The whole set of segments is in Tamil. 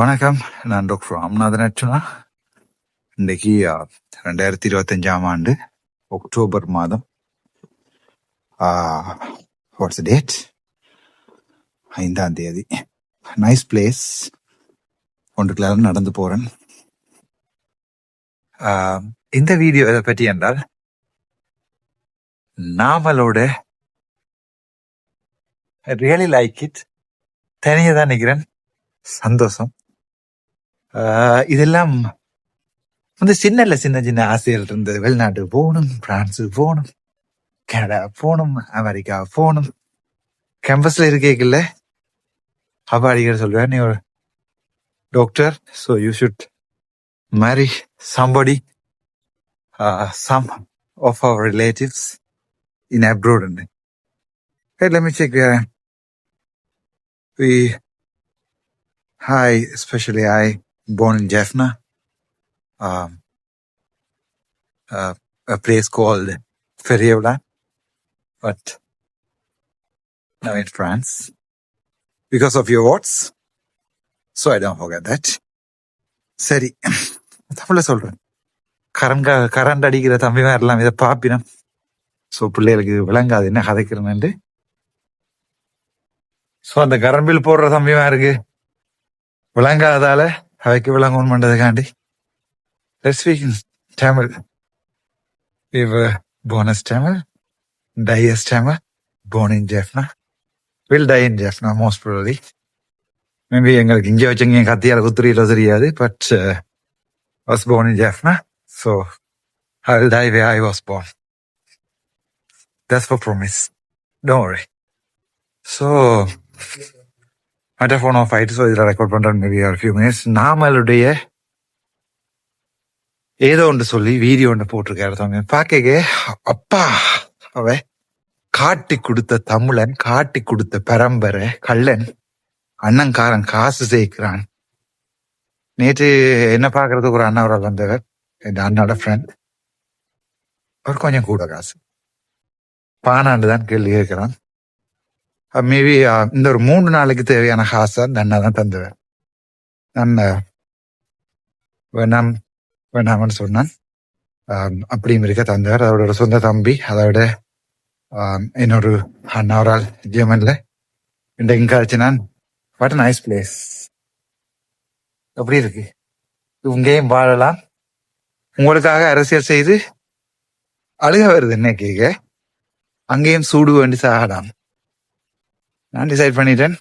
வணக்கம். நான் டாக்டர் ராம்நாதன் அர்ச்சுனா இன்னைக்கு ரெண்டாயிரத்தி இருபத்தஞ்சாம் ஆண்டு அக்டோபர் மாதம் வாட்ஸ் டேட் ஐந்தாம் தேதி. நைஸ் பிளேஸ் ஒன்றுக்குள்ள நடந்து போறேன். இந்த வீடியோ எதை பற்றி என்றால் நாமளோட ரியலி லைக் இட் தனியாக தான் நிற்கிறேன் சந்தோஷம். இதெல்லாம் வந்து சின்ன சின்ன சின்ன ஆசைகள் இருந்தது. வெளிநாட்டு போகணும் பிரான்ஸுக்கு போகணும் கனடா போகணும் அமெரிக்கா போகணும். கேம்பஸ்ல இருக்கேக்கல அப்பா அடிக்கிற சொல்லுவேன் நீ ஒரு doctor so you should marry somebody some of our relatives in abroad Hey, let me check. Uh, we, hi, especially I, born in Jaffna, um, uh, a place called Ferriola, but now in France because of your words. So I don't forget that. சரி. தமிழ சொல்றேன். கரண்ட கரண்ட் அடிக்கிற தம்பி எல்லாம் இதை பாப்பினம் ஸோ பிள்ளைகளுக்கு விளங்காது. என்ன கதைக்கிறேன்னு ஸோ அந்த கரண்ட் பில் போடுற தம்பிமா இருக்கு. விளங்காதால அவைக்கு விளங்கணும் பண்றதுக்காண்டி Let's speak in Tamil. We were born as Tamil, die as Tamil, born in Jaffna. Will die in Jaffna, most probably. Maybe எங்களுக்கு இங்கே வச்சுங்க என் கத்தியால குத்துறியில தெரியாது but was born in Jaffna, so I will die where I was born. That's for promise. Don't worry. So, மற்ற ஃபோன் ஆஃப் ஆயிட்டு ஸோ இதில் ரெக்கார்ட் பண்ணுறேன் மேபி ஆர் ஃபியூ மினிட்ஸ் நாமளுடைய ஏதோ ஒன்று சொல்லி வீடியோ ஒன்று போட்டிருக்காரு தம்பி பார்க்க அப்பா அவ காட்டி கொடுத்த தமிழன் காட்டி கொடுத்த பரம்பரை கள்ளன் அண்ணங்காரன் காசு சேர்க்கிறான். நேற்று என்ன பார்க்கறதுக்கு ஒரு அண்ணாவரால் வந்தவர் என் அண்ணோட ஃப்ரெண்ட் அவர் கொஞ்சம் கூட காசு. பானாண்டு தான் கேள்வி கேட்கிறான். மேபி இந்த ஒரு மூணு நாளைக்கு தேவையான காசை அந்த தான் தந்தவர் நான் வேணாம் வேணாம்னு சொன்னான். அப்படியும் இருக்க தந்தவர். அதோட ஒரு சொந்த தம்பி அதோட இன்னொரு அண்ணாவரால் ஜெர்மன்ல. இந்த எங்காச்சு நான் வாட் நைஸ் பிளேஸ் எப்படி இருக்கு? இங்கேயும் வாழலாம். உங்களுக்காக அரசியல் செய்து அழுக வருது என்ன கேட்க? அங்கேயும் சூடு வேண்டி சாகலாம். நான் டிசைட் பண்ணிட்டேன்.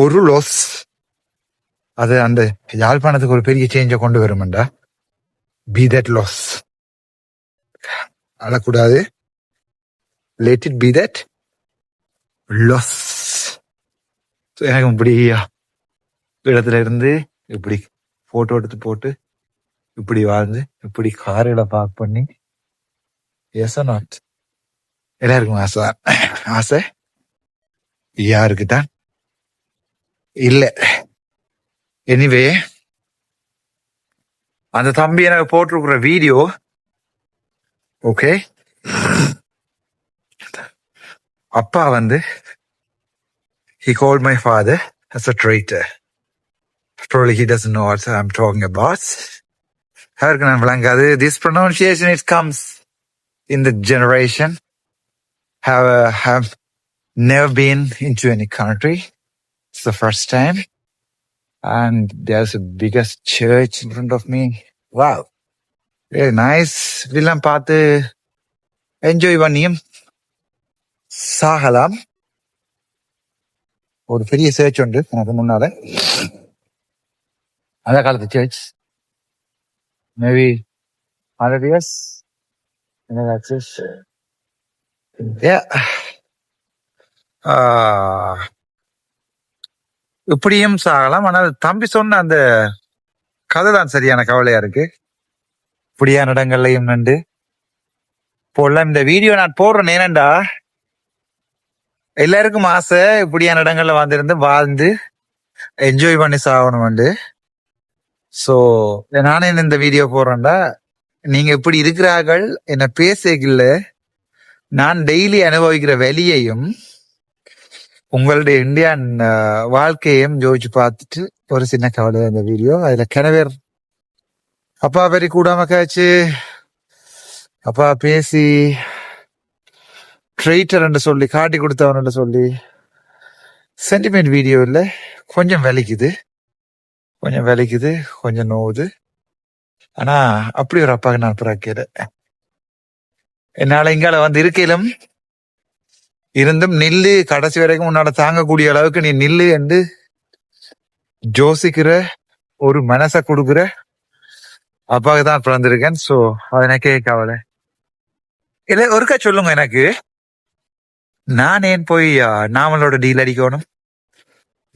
ஒரு லோஸ் அது அந்த யாழ்ப்பாணத்துக்கு ஒரு பெரிய சேஞ்சை கொண்டு வருமெண்டா. பி தட் லாஸ் அழக்கூடாது. Let it be that loss எனக்கு இப்படி இடத்துல இருந்து இப்படி போட்டோ எடுத்து போட்டு இப்படி வாழ்ந்து இப்படி காரில் பார்க் பண்ணி எஸ் நாட் எல்லாருக்கும் ஆசை ஆசை? யாருக்கு இல்ல எனிவே அந்த தம்பி எனக்கு போட்டிருக்கிற வீடியோ ஓகே அப்பா வந்து he called my father as a traitor. Probably he doesn't know what I'm talking about. this pronunciation it comes in the generation have uh, have never been into any country it's the first time and there's a biggest church in front of me wow very nice இதெல்லாம் பார்த்து என்ஜாய் பண்ணியும் சாகலாம் ஒரு பெரிய சர்ச் உண்டு எனக்கு முன்னால அந்த காலத்து சர்ச் மேபி ஹண்ட்ரட் இயர்ஸ் இப்படியும் சாகலாம். ஆனால் தம்பி சொன்ன அந்த கதை தான் சரியான கவலையா இருக்கு. இப்படியான இடங்கள்லயும் நண்டு போடலாம் இந்த வீடியோ நான் போடுறேன். ஏனண்டா? எல்லாருக்கும் ஆசை இப்படியான இடங்கள்ல வந்திருந்து வாழ்ந்து என்ஜாய் பண்ணி சாகணும் வந்து ஸோ நானே இந்த வீடியோ போடுறேன்டா. நீங்க இப்படி இருக்கிறார்கள் என்ன பேசல நான் டெய்லி அனுபவிக்கிற வெளியையும் உங்களுடைய இந்தியன் வாழ்க்கையையும் வாழ்க்கையும் பார்த்துட்டு ஒரு சின்ன கவலை இந்த வீடியோ அதுல கிணவர் அப்பா பெரிய கூடாம காய்ச்சி அப்பா பேசி ட்ரெயிட்டர் சொல்லி காட்டி கொடுத்தவன் சொல்லி சென்டிமெண்ட் வீடியோ இல்ல கொஞ்சம் வலிக்குது. கொஞ்சம் வலிக்குது கொஞ்சம் நோவுது. ஆனா அப்படி ஒரு அப்பாவுக்கு நான் பிறக்கல. என்னால இங்கால வந்து இருக்கையிலும் இருந்தும் நில்லு கடைசி வரைக்கும் உன்னால தாங்கக்கூடிய அளவுக்கு நீ நில்லு என்று ஜோசிக்கிற ஒரு மனசை கொடுக்குற அப்பாவுக்கு தான் பிறந்திருக்கேன். சோ அது எனக்கே கவலை. இல்ல ஒருக்கா சொல்லுங்க எனக்கு. நான் ஏன் போய் நாமளோட டீல் அடிக்கணும்?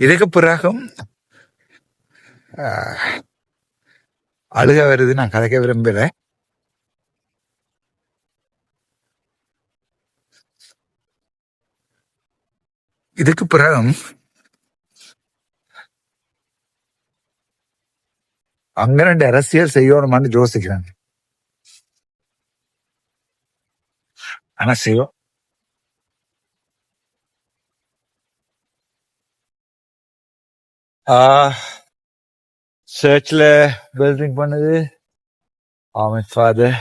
இதுக்கு பிறகும் அழுக வருது நான் கதைக்க விரும்பலை. இதுக்கு பிறகம் அங்க ரெண்டு அரசியல் செய்யணுமான்னு யோசிக்கிறாங்க. ஆனா செய்வோம் சர்ச்ல பில்டிங் பண்ணுது. ஆமாம் ஃபாதர்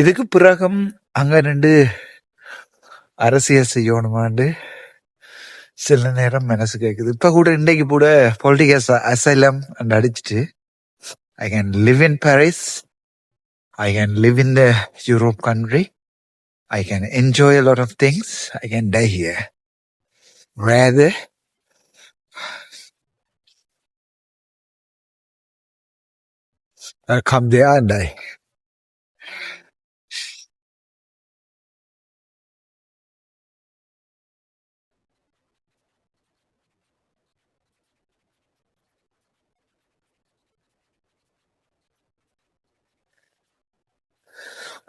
இதுக்கு பிறகும் அங்க ரெண்டு அரசியல் செய்யணுமாண்டு சில நேரம் மனசு கேட்குது இப்ப கூட இன்னைக்கு கூட பொலிட்டிக்கல் அசைலம் அடிச்சுட்டு I can live in Paris I can live in the Europe country I can enjoy lot of things I can die here rather I come there and die.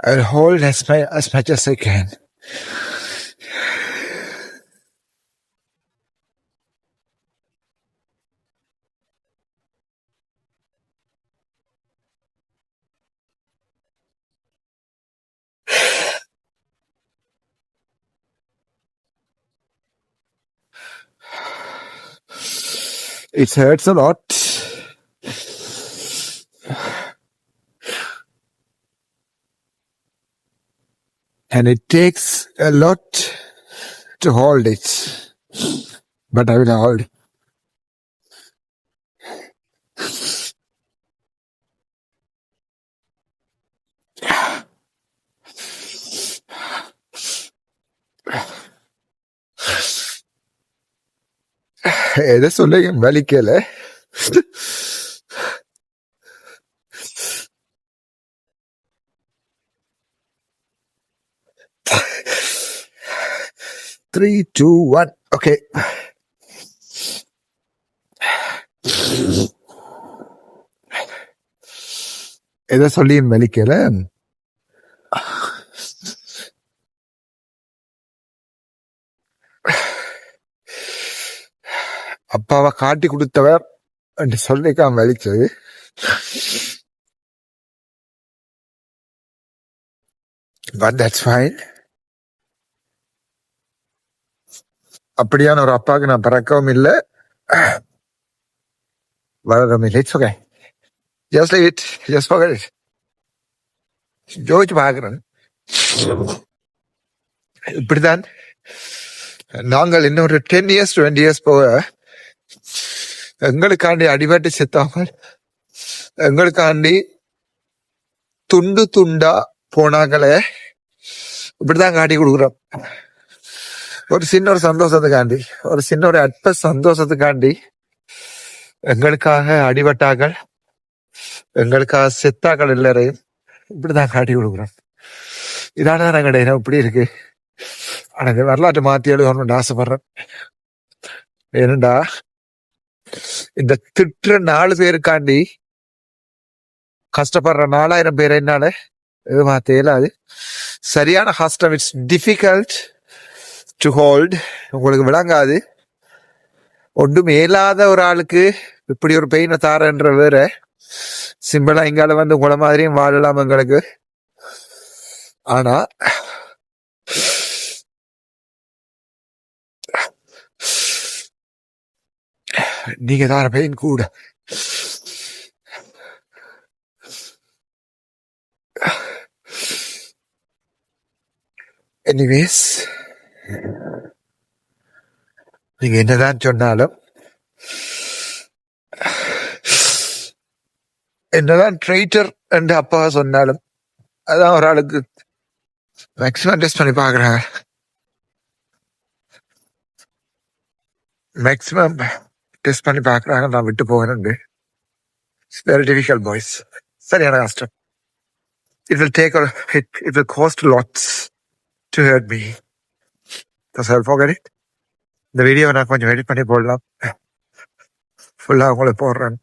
I'll hold as, my, as much as I can. It hurts a lot. And it takes a lot to hold it. But I will hold. எதை சொல்ல வலிக்கல த்ரீ டூ ஒன் ஓகே எதை சொல்லியும் மலிக்கல? அப்பாவை காட்டி கொடுத்தவர் என்று சொல்லிக்காம வலிச்சது பட் தட்ஸ் ஃபைன் அப்படியான ஒரு அப்பாவுக்கு நான் பிறக்கவும் இல்லை. வளரவும் இல்லை. It's okay just it just பகல் it. ஜோதிச்சு பார்க்குறேன். இப்படிதான் நாங்கள் இன்னொரு டென் இயர்ஸ் டுவெண்ட்டி இயர்ஸ் போக எங்களுக்காண்டி அடிபட்டு செத்தாமல் எங்களுக்காண்டி துண்டு துண்டா போனாங்களே இப்படிதான் காட்டி கொடுக்குறோம். ஒரு சின்ன ஒரு சந்தோஷத்துக்காண்டி ஒரு சின்ன ஒரு அற்ப சந்தோஷத்துக்காண்டி எங்களுக்காக அடிபட்டார்கள் எங்களுக்காக செத்தாக்கள் எல்லாரையும் இப்படிதான் காட்டி கொடுக்குறோம் இதான நாங்கள் இடம் இப்படி இருக்கு ஆனா இந்த வரலாற்று மாத்தி எழுதணும்னு ஆசைப்படுறேன் ஏனண்டா இந்த திட்டுற நாலு பேருக்காண்டி கஷ்டப்படுற நாலாயிரம் பேர் என்னால இது மாத்த இயலாது சரியான கஷ்டம் இட்ஸ் டிஃபிகல்ட் டு ஹோல்ட் உங்களுக்கு விளங்காது. ஒன்றும் இயலாத ஒரு ஆளுக்கு இப்படி ஒரு பெயினை தாரன்ற வேற. சிம்பிளாக எங்கால வந்து உங்களை மாதிரியும் வாழலாம் எங்களுக்கு. ஆனா நீங்க தான் பெயின் கூட. எனிவேஸ் நீங்க என்னதான் சொன்னாலும் என்னதான் ட்ரைட்டர் என்று அப்பா சொன்னாலும் அதான் ஒரு ஆளுக்கு மேக்சிமம் டெஸ்ட் பண்ணி பாக்குறாங்க மேக்சிமம் டெஸ்ட் பண்ணி பாக்குறாங்க நான் விட்டு போகிறேன் வெரி டிஃபிகல்ட் பாய்ஸ் சரியான கஷ்டம். It will take it it will cost lots to hurt me self it இந்த வீடியோ நான் கொஞ்சம் எடிட் பண்ணி போடலாம் ஃபுல்லாக உங்களுக்கு போடுறேன்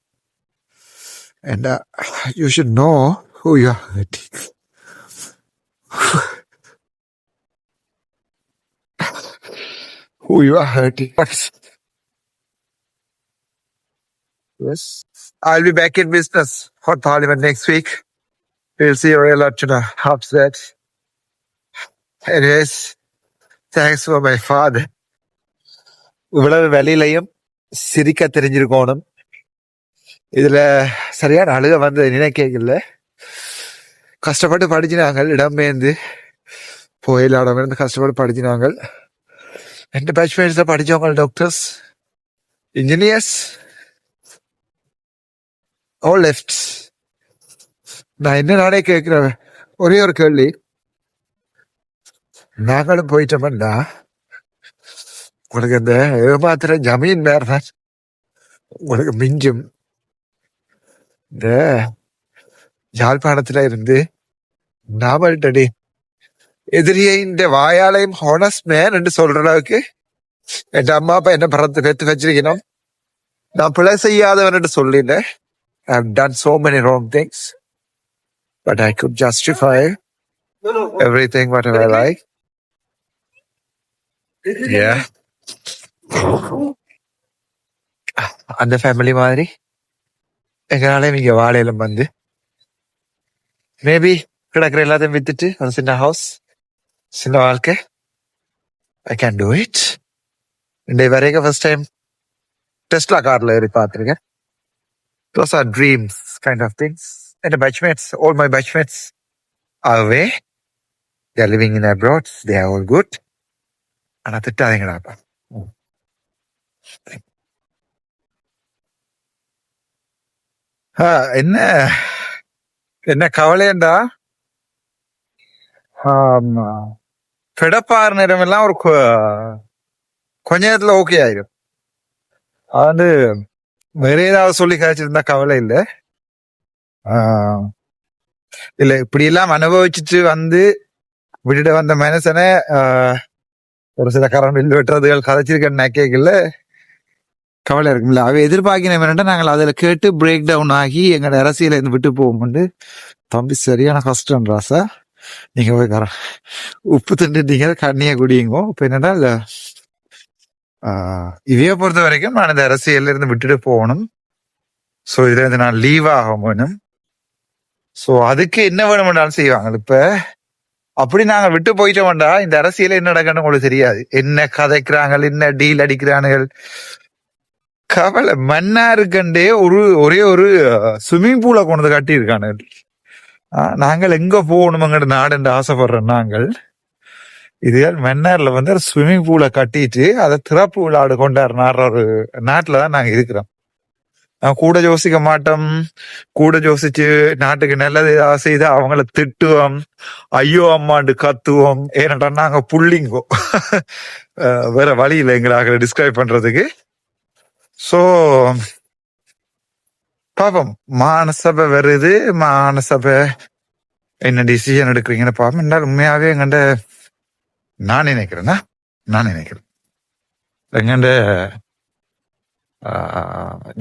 and uh, you should know who you are hurting. who you are hurting. But yes, I'll be back in business for Parliament next week. We'll see you real lot to the upset. Anyways, thanks for my father. இவ்வளவு வெளியிலையும் சிரிக்க தெரிஞ்சிருக்கணும். இதுல சரியான அழுக வந்து நினைக்கல கஷ்டப்பட்டு படிச்சினாங்க இடம்பெயர்ந்து போயில இடம்பெயர்ந்து கஷ்டப்பட்டு படிச்சினாங்க. ரெண்டு பேட்ச்மேட்ஸ் படித்தவங்க டாக்டர்ஸ் இன்ஜினியர்ஸ் ஓ லெஃப்ட் நான் என்ன நானே கேட்கிறேன் ஒரே ஒரு கேள்வி. நாங்களும் போயிட்டோம்னா உனக்கு அந்த ஏமாத்துற ஜமீன் மேல தான் உனக்கு மிஞ்சும். இந்த யாழ்ப்பாணத்துல இருந்து நாவல்டடி எதிரியை இந்த வாயாலையும் ஹானஸ் மேன் என்று சொல்ற அளவுக்கு என் அம்மா அப்பா என்ன பறந்து பெத்து வச்சிருக்கணும்? நான் பிழை செய்யாதவன் என்று சொல்லினேன் I've done so many wrong things, but I could justify everything whatever I like. Yeah. அந்த ஃபேமிலி மாதிரி எங்களாலையும் இங்க வாழையிலும் வந்து மேபி கிடக்குற எல்லாத்தையும் வித்துட்டு ஒரு சின்ன ஹவுஸ் சின்ன வாழ்க்கை ஐ கேன் டூ இட் இந்த வரைக்கும் ஃபர்ஸ்ட் டைம் டெஸ்ட்லா கார்ல ஏறி பார்த்துருக்கேன் Those are dreams kind of things. And the batchmates, all my batchmates are away. They are living in abroad. They are all good. ஆனா திட்டாதீங்கடாப்பா என்ன? என்ன கவலையண்டா? பிடப்பார் நேரம் எல்லாம் ஒரு கொஞ்ச நேரத்துல ஓகே ஆயிரும். வந்து வேற ஏதாவது சொல்லி காய்ச்சிருந்தா கவலை இல்ல. இல்ல இப்படி எல்லாம் அனுபவிச்சுட்டு வந்து விட்டுட்டு வந்த மனுஷனை ஒரு சில கரண்ட் வெட்டுறதுகள் கதைச்சிருக்கேன் நக்கைகள்ல கவலை இருக்குங்களா அவ எதிர்பார்க்கின என்னன்னா நாங்கள் அதில் கேட்டு பிரேக் டவுன் ஆகி எங்களோட அரசியல இருந்து விட்டு போகும்போது தம்பி சரியான கஷ்டம் சார் நீங்கள் போய் கர உப்பு திண்டுட்டீங்க கண்ணியை குடியுங்கோ. இப்போ என்னடா இல்ல ஆஹ் இவைய பொறுத்த வரைக்கும் நான் இந்த அரசியல்ல இருந்து விட்டுட்டு போகணும். ஸோ இதுல இருந்து நான் லீவ் ஆக வேணும். ஸோ அதுக்கு என்ன வேணுமென்றாலும் செய்வாங்க. இப்போ அப்படி நாங்கள் விட்டு போயிட்டோம்டா இந்த அரசியல் என்ன நடக்கணும் உங்களுக்கு தெரியாது. என்ன கதைக்கிறாங்க என்ன டீல் அடிக்கிறானுகள் கவலை மன்னாருக்கண்டே ஒரு ஒரே ஒரு ஸ்விம்மிங் பூலை கொண்டு வந்து ஆஹ் நாங்கள் எங்க போகணுமங்கிற நாடுன்னு ஆசைப்படுறோம் நாங்கள் இதுகள் மன்னார்ல வந்து ஒரு ஸ்விம்மிங் பூலை கட்டிட்டு அதை திறப்பு விழாடு கொண்டாடுற ஒரு நாட்டுல தான் நாங்க இருக்கிறோம். நான் கூட யோசிக்க மாட்டோம். கூட யோசிச்சு நாட்டுக்கு நல்லது ஏதாவது செய்து அவங்கள திட்டுவோம். ஐயோ அம்மாண்டு கத்துவோம். ஏனட்டா நாங்க புள்ளிங்கோ. வேற வழி இல்லை எங்களாக டிஸ்கிரைப் பண்றதுக்கு. சோ பாப்போம் மானசபை வருது. மானசபை என்ன டிசிஷன் எடுக்கிறீங்கன்னு பாப்போம் என்னால் உண்மையாவே எங்கண்ட நான் நினைக்கிறேன்னா நான் நினைக்கிறேன். எங்கண்ட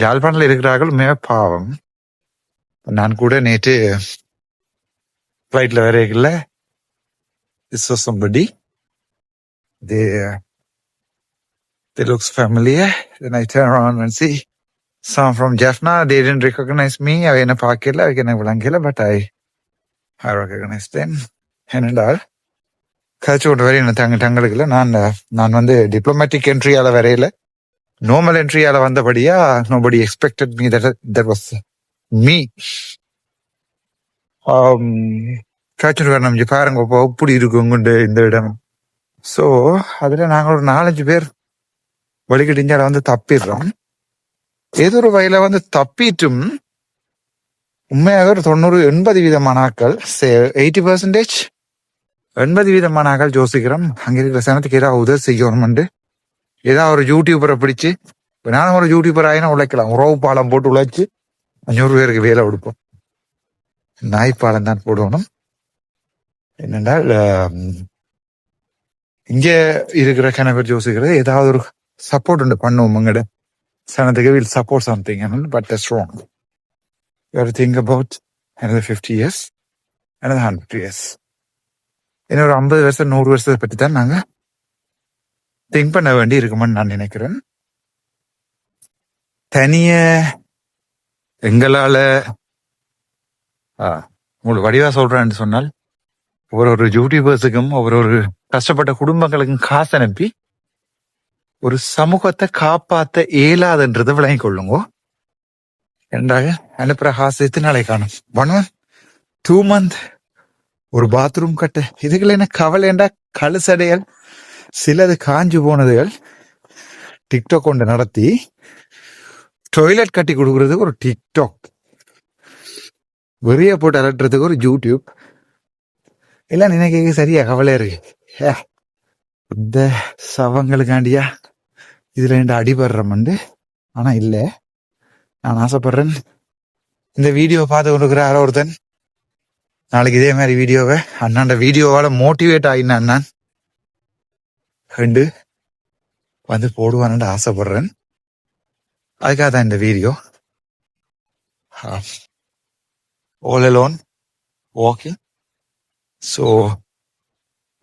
ஜாழ்ப்பாணத்தில் இருக்கிறார்கள் உண்மையாக பாவம். நான் கூட நேற்று ஃப்ளைட்டில் வரையில this was somebody they looks familiar. Then I turn around and see some from Jaffna. They didn't recognize me. I என்ன பார்க்கல அவ என்ன விளங்கல but I I recognized them. என்னென்றால் uh, கழிச்சு விட்டு வரையும் தங்க தங்களுக்கு நான் uh, நான் வந்து டிப்ளமேட்டிக் என்ட்ரியால வரையில. நார்மல் என்ட்ரியால வந்தபடியா nobody expected me that that was me காய்ச்சல் வரணும் பாருங்க இப்போ எப்படி இருக்குங்க இந்த இடம். ஸோ அதில் நாங்கள் ஒரு நாலஞ்சு பேர் வழிகடிஞ்சால வந்து தப்பிடுறோம். ஏதோ ஒரு வகையில வந்து தப்பிட்டும். உண்மையாக ஒரு தொண்ணூறு எண்பது வீதமான ஆக்கள் எயிட்டி பர்சன்டேஜ் எண்பது வீதமான ஆக்கள் யோசிக்கிறோம். அங்கே இருக்கிற சனத்துக்கு ஏதாவது உதவி செய்யணும்னு ஏதாவது ஒரு யூடியூபரை பிடிச்சு இப்ப நானும் ஒரு யூடியூபர் ஆயினா உழைக்கலாம். உறவு பாலம் போட்டு உழைச்சி அஞ்சூறு பேருக்கு வேலை கொடுப்போம். நாய்ப்பாலம் தான் போடணும். என்னென்றால் இங்கே இருக்கிற கணவர் யோசிக்கிறது ஏதாவது ஒரு சப்போர்ட் ஒன்று பண்ணுவோம் உங்கட சனத்துக்கு will support something but that's wrong you think about எனது ஃபிஃப்டி இயர்ஸ் எனது ஹண்ட்ரட் இயர்ஸ் இன்னும் ஒரு ஐம்பது வருஷம் நூறு வருஷத்தை பற்றி தான் நாங்கள் திங்க் பண்ண வேண்டி இருக்குமான்னு நான் நினைக்கிறேன் தனிய எங்களால் உங்களுக்கு வடிவா சொல்கிறேன்னு சொன்னால் ஒரு ஒரு யூடியூபர்ஸுக்கும் ஒரு ஒரு கஷ்டப்பட்ட குடும்பங்களுக்கும் காசு அனுப்பி ஒரு சமூகத்தை காப்பாத்த இயலாதுன்றதை விளங்கி கொள்ளுங்க என்றாக அனுப்புற நாளை காணும்? ஒன் மந்த் டூ மந்த் ஒரு பாத்ரூம் கட்ட. இதுகள் என்ன கவலைண்டா கழுசடைகள்? சிலது காஞ்சு போனதுகள். டிக்டாக் கொண்டு நடத்தி. டொய்லெட் கட்டி கொடுக்கறதுக்கு ஒரு டிக்டாக் வெறிய போட்டு அலட்டுறதுக்கு ஒரு யூடியூப் எல்லாம் நினைக்க சரியா கவலை இருக்கு. இந்த சவங்களுக்காண்டியா? இதுல ரெண்டு அடிபடுறோம்ண்டு ஆனா இல்ல. நான் ஆசைப்படுறேன். இந்த வீடியோ பார்த்து கொண்டிருக்கிற யாரோ ஒருத்தன்? நாளைக்கு இதே மாதிரி வீடியோவை. அண்ணாண்ட வீடியோவால மோட்டிவேட் ஆகினா அண்ணான். கண்டு வந்து போடுவான்னு ஆசைப்படுறேன். அதுக்காக தான் இந்த video. All alone walking so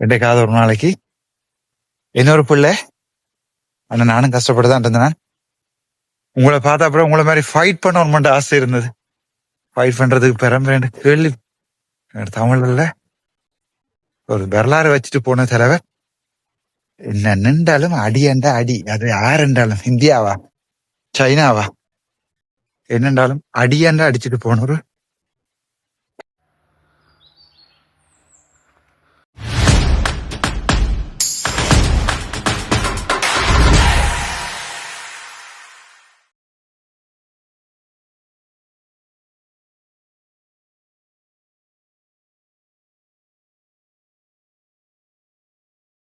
ரெண்டைக்காவது ஒரு நாளைக்கு. இன்னொரு பிள்ளை. ஆனா நானும் கஷ்டப்பட்டு தான் இருந்தேன். உங்களை பார்த்த அப்புறம் உங்களை மாதிரி ஃபைட் பண்ணணும்னு ஆசை இருந்தது. ஃபைட் பண்றதுக்கு பெரம்பு கேள்வி. எனக்கு தமிழ்ல ஒரு வரலாறு வச்சுட்டு போன தலைவர். என்ன நின்றாலும் அடி என்றா அடி. அது யார் என்றாலும் இந்தியாவா? சைனாவா? என்னென்றாலும் அடி என்றா அடிச்சுட்டு போனவர். ஒரு